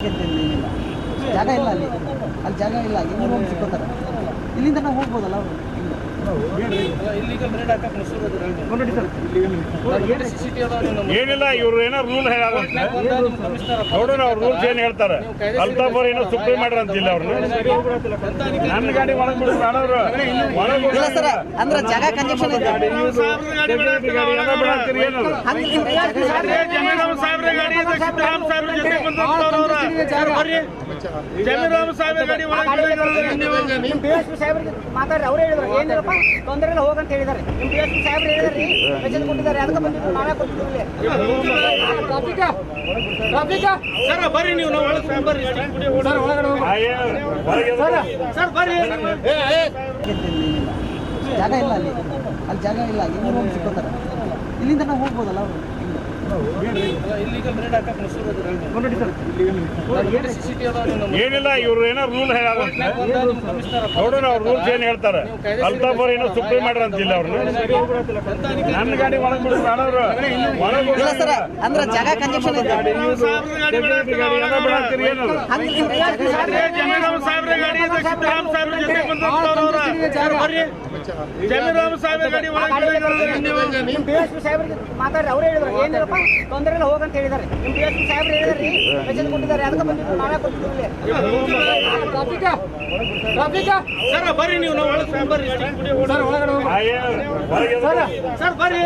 ಏನಿಲ್ಲ ಜಾಗ ಇಲ್ಲ ಅಲ್ಲಿ. ಅಲ್ಲಿ ಜಾಗ ಇಲ್ಲ. ಇಲ್ಲಿ ಹೋಗಿ ಸಿಕ್ಕೋತಾರೆ. ಇಲ್ಲಿಂದ ನಾವು ಹೋಗ್ಬೋದಲ್ಲ ಅವರು? ಇಲ್ಲಿಗಲ್ ರೇಡ್ ಹಾಕಕ್ ಏನಿಲ್ಲ ಇವ್ರು ಏನೋ ರೂಲ್ ನೋಡೋಣ ಅವ್ರ ರೂಲ್ಸ್ ಏನ್ ಹೇಳ್ತಾರೆ. ಅಲ್ತಾಫ್ ಅವ್ರು ಏನೋ ಸುಪ್ರೀಂ ಮಾಡ್ರ ಅಂತಿಲ್ಲ ಅವ್ರು. ನನ್ನ ಗಾಡಿ ಒಳಗ್ ಅಂದ್ರೆ ಜಾಗ ಕಂಜೆಕ್ಷನ್ ಇದೆ. ಸಾಹೇಬ್ರ ನಿಮ್ ಬಿ ಎಸ್ ಪಿ ಸಾಹೇಬ್ರಿಗೆ ಮಾತಾಡ್ರಿ ಅವ್ರು ಹೇಳಿದ್ರು. ಏನಿಲ್ಲಪ್ಪ ತೊಂದರೆ ಇಲ್ಲ ಹೋಗಂತ ಹೇಳಿದಾರೆ ನಿಮ್ ಬಿ ಎಸ್ ಪಿ ಸಾಹೇಬ್ರು ಹೇಳಿದ್ರಿ. ಮೆಸೇಜ್ ಕೊಟ್ಟಿದ್ದಾರೆ. ಅದಕ್ಕೆ ಬಂದಿದ್ದು ಬರ್ರಿ ನೀವು. ನಾವು ಒಳಗೆ ಬರ್ರಿ. ಸರ್ ಒಳಗಡೆ ಹೋಗಿ. ಸರ್ ಬರ್ರಿ. ಏನಿಲ್ಲ ಜಾಗ ಇಲ್ಲ ಅಲ್ಲಿ. ಅಲ್ಲಿ ಜಾಗ ಇಲ್ಲ. ಇನ್ನೂ ಸಿಕ್ಕೋತಾರೆ. ಇಲ್ಲಿಂದ ನಾವು ಹೋಗ್ಬೋದಲ್ಲ ಅವರು? ಏನಿಲ್ಲ ಇವ್ರು ಏನೋ ರೂಲ್ ನೋಡೋಣ ಅವ್ರ ರೂಲ್ಸ್ ಏನ್ ಹೇಳ್ತಾರೆ. ಅಲ್ತಾಫ್ ಅವ್ರು ಏನೋ ಸುಪ್ರೀಂ ಮಾಡ್ರ ಅಂತಿಲ್ಲ ಅವ್ರು ನನ್ನ ಗಾಡಿ ಒಳಗ್ ಬಿಡು ಅಂದ್ರೆ ಜಾಗ ಕಂಜೆಕ್ಷನ್ ಇದೆ. ಜಮೀರಾಮ್ ಸಾಹೇಬ್ರ ಗಾಡಿ ಸಿದ್ದರಾಮ್ ಸಾಹೇಬ್ರ ಜೊತೆ ಬಂದವ್ರು ಪಿ ಮಾತಾಡ್ರಿ ಅವ್ರು ಹೇಳಿದ್ರು. ಏನಿಲ್ಲಪ್ಪ ತೊಂದರೆ ಇಲ್ಲ ಹೋಗಂತ ಹೇಳಿದಾರೆ ನಿಮ್ ಬಿ ಎಸ್ ಪಿ ಸಾಹೇಬ್ರು ಹೇಳಿದ್ರಿ ಮೆಸೇಜ್ ಕೊಟ್ಟಿದ್ದಾರೆ. ಅದಕ್ಕೆ ಬಂದಿದ್ದು ನಾವೇ ಕೊಟ್ಟಿದ್ದೀವಿ ಸರ್ ಬರ್ರಿ ನೀವು. ನಾವು ಬರ್ರಿ. ಸರ್. ಬರ್ರಿ